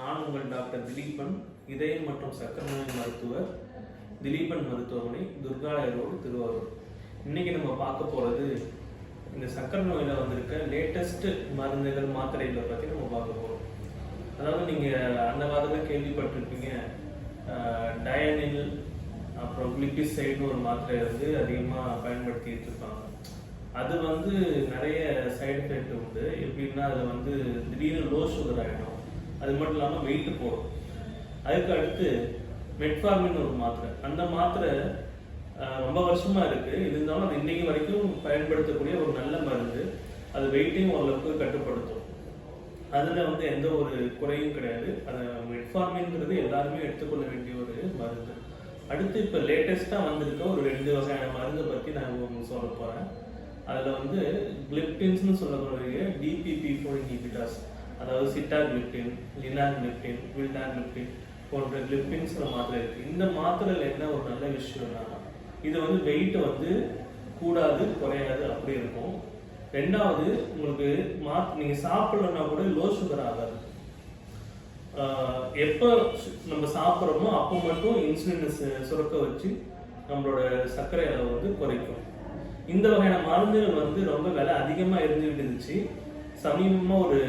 நான் உங்கள் டாக்டர் திலீபன் இதயம் மற்றும் சக்கரை நோய் மருத்துவர் திலீபன் மருத்துவமனை துர்காலய ரோடு திருவாரூர். இன்னைக்கு நம்ம பார்க்க போகிறது இந்த சக்கரை நோயில் வந்திருக்க லேட்டஸ்ட்டு மருந்துகள் மாத்திரைகளை பற்றி நம்ம பார்க்க போகிறோம் அதாவது நீங்கள் அந்த காலத்தில் கேள்விப்பட்டிருப்பீங்க டயனில் அப்புறம் குளிப்பிசைடுன்னு ஒரு மாத்திரை வந்து அதிகமாக பயன்படுத்திட்டு இருப்பாங்க. அது வந்து நிறைய சைடு எஃபெக்ட் உண்டு. எப்படின்னா அது வந்து திடீர்னு லோ சுகர் ஆகிடும் அது மட்டும் இல்லாமல் வெயிட்டு போடும். அதுக்கு அடுத்து மெட்ஃபார்மின் ஒரு மாத்திரை. அந்த மாத்திரை ரொம்ப வருஷமாக இருக்குது இருந்தாலும் அது இன்றைக்கு வரைக்கும் பயன்படுத்தக்கூடிய ஒரு நல்ல மருந்து. அது வெயிட்டையும் ஓரளவுக்கு கட்டுப்படுத்தும். அதில் வந்து எந்த ஒரு குறையும் கிடையாது. அது மெட்ஃபார்மின்ங்கிறது எல்லாருமே எடுத்துக்கொள்ள வேண்டிய ஒரு மருந்து. அடுத்து இப்போ லேட்டஸ்ட்டாக வந்திருக்க ஒரு ரெண்டு வகையான மருந்தை பற்றி நான் உங்களுக்கு சொல்ல போகிறேன் அதில் வந்து கிளிப்டின்ஸ்னு சொல்லக்கூடிய டிபிபி ஃபோர் இன்ஹிபிட்டர்ஸ் அதாவது சிட்டாகிளிப்டின் லினாகிளிப்டின் வில்டாகிளிப்டின் போன்ற கிளிப்டின்ஸ்ல மாத்திரை இருக்கு. இந்த மாத்திரையில் என்ன ஒரு நல்ல விஷயம்னா இது வந்து வெயிட் வந்து கூடாது குறையாது அப்படி இருக்கும். ரெண்டாவது உங்களுக்கு மா நீங்க சாப்பிடலன்னா கூட லோ சுகர் ஆகாது. எப்போ நம்ம சாப்பிட்றோமோ அப்போ மட்டும் இன்சுலின் சு- சுரக்க வச்சு நம்மளோட சர்க்கரை அளவு வந்து குறைக்கும். இந்த வகையான மருந்துகள் வந்து ரொம்ப விலை அதிகமாக இருந்துகிட்டு இருந்துச்சு. சமீபமாக ஒரு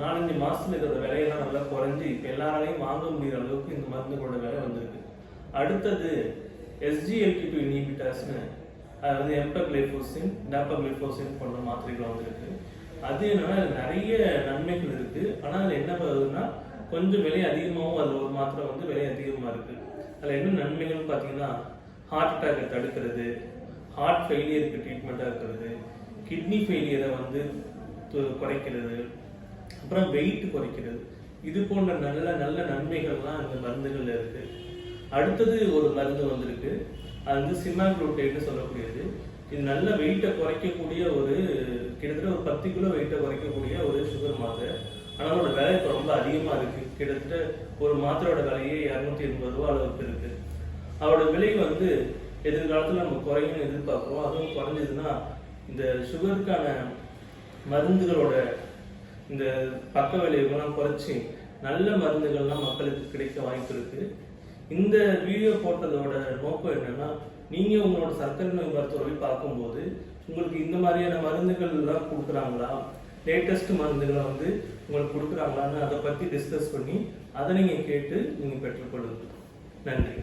நாலஞ்சு மாதத்தில் இதோட விலையெல்லாம் நல்லா குறைஞ்சி இப்போ எல்லாராலையும் வாங்க முடிகிற அளவுக்கு இந்த மருந்துகளோட விலை வந்திருக்கு. அடுத்தது எஸ்ஜிஎல்டி டூ இன்ஹிபிட்டாஸ்னு அது வந்து எம்பக்ளைஃபோசின் டேப்பக்ளைஃபோசின் போன்ற மாத்திரைகள் வந்திருக்கு. அது என்னன்னா நிறைய நன்மைகள் இருக்கு. ஆனால் அதில் என்ன பண்ணுதுன்னா கொஞ்சம் விலை அதிகமாகவும் அதில் ஒரு மாத்திரை வந்து விலை அதிகமாக இருக்குது அதில் என்ன நன்மைகள்னு பார்த்தீங்கன்னா ஹார்ட் அட்டாக்கை தடுக்கிறது ஹார்ட் ஃபெயிலியருக்கு ட்ரீட்மெண்ட்டாக இருக்கிறது கிட்னி ஃபெயிலியரை வந்து குறைக்கிறது. அப்புறம் வெயிட் குறைக்கிறது. இது போன்ற நல்ல நல்ல நன்மைகள்லாம் அந்த மருந்துகளில் இருக்கு. அடுத்தது ஒரு மருந்து வந்திருக்கு. அது வந்து சிமாக்ளூட்டேட்னு சொல்லக்கூடியது. இது நல்ல வெயிட்டை குறைக்கக்கூடிய ஒரு கிட்டத்தட்ட ஒரு பத்து கிலோ வெயிட்டை குறைக்கக்கூடிய ஒரு சுகர் மாத்திரை. ஆனால் அதோட விலை இப்போ ரொம்ப அதிகமாக இருக்கு. கிட்டத்தட்ட ஒரு மாத்திரையோட விலையே இரநூத்தி எண்பது ரூபா அளவுக்கு இருக்கு. அதோட விலை வந்து எதிர்காலத்தில் நம்ம குறையும் எதிர்பார்க்குறோம். அதுவும் குறைஞ்சதுன்னா இந்த சுகருக்கான மருந்துகளோட இந்த பக்க விளைவுகள்லாம் குறைச்சி நல்ல மருந்துகள்லாம் மக்களுக்கு கிடைக்க வாய்ப்பு இருக்கு. இந்த வீடியோ போட்டதோட நோக்கம் என்னன்னா நீங்க உங்களோட சர்க்கரை நோய் மருத்துவரை பார்க்கும்போது உங்களுக்கு இந்த மாதிரியான மருந்துகள் எல்லாம் கொடுக்குறாங்களா? லேட்டஸ்ட் மருந்துகளை வந்து உங்களுக்கு கொடுக்குறாங்களான்னு அதை பத்தி டிஸ்கஸ் பண்ணி அதை நீங்க கேட்டு நீங்க பெற்றுக்கொள்ளுங்க. நன்றி.